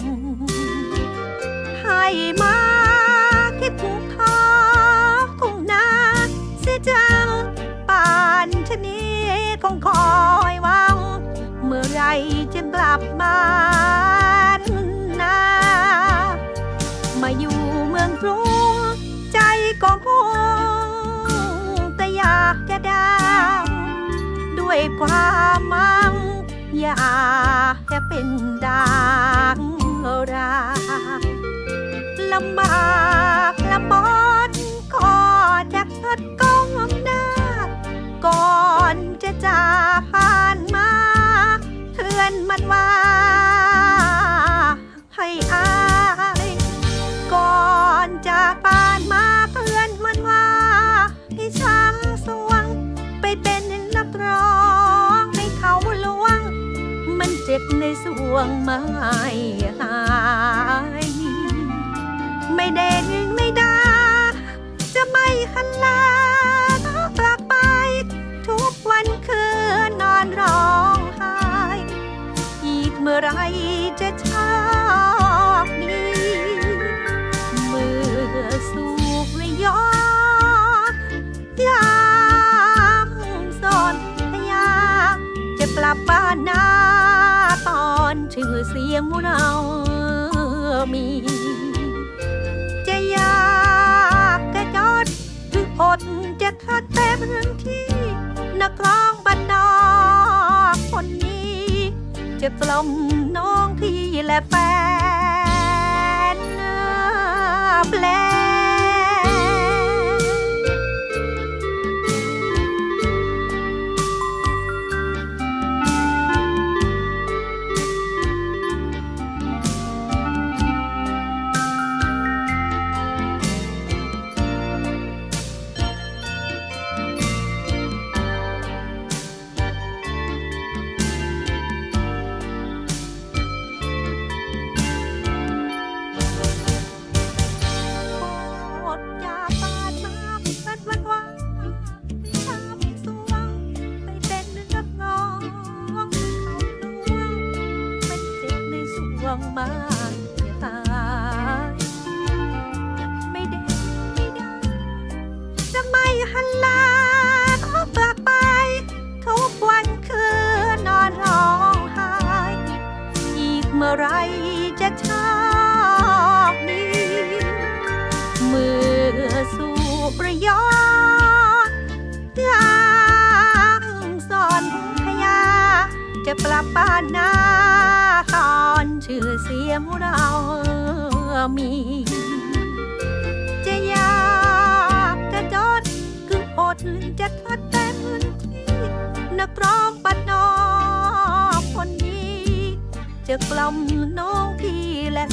ง ให้มาคิดถึงท้อคงนาเสียจังป่านชนีคงคอยหวัง เมื่อไรจะกลับมานามาอยู่เมืองกรุงใจก็คงแต่อยากจะได้ด้วยความมั่งอยากจะเป็นดัง รา ลำบากลำบอนขอจะคัดกองหน้าก่อ วงไม่หาย ไม่เด่นไม่ดา จะไม่หันลากลับไป ทุกวันคืนนอนร้องไห้ อีกเมื่อไรจะชอบนี้ เมื่อสูบระยอยามสนพยา จะกลับบ้านนา ตอนชื่อเสียงมุเรามี จะอยากจะจอดหรืออดจะทนเต็มที่ นักร้องบ้านนอกคนนี้ จะกล่อมน้องพี่และแฟนแปล วงมากจะตายไม่ได้ไม่ได้จะไม่หันลาเขากลับไป ทุกวันคืนนอนร้องไห้ อีกเมื่อไรจะชอบนี้เมื่อสูบระยองยางสอนพยาจะกลับบ้านนาตอน ชื่อเสียงเรามี จะอยากจะจดคืออดจะทดเต็มที่นักร้องปันนอกคนนี้ จะกล่อมโนกีและ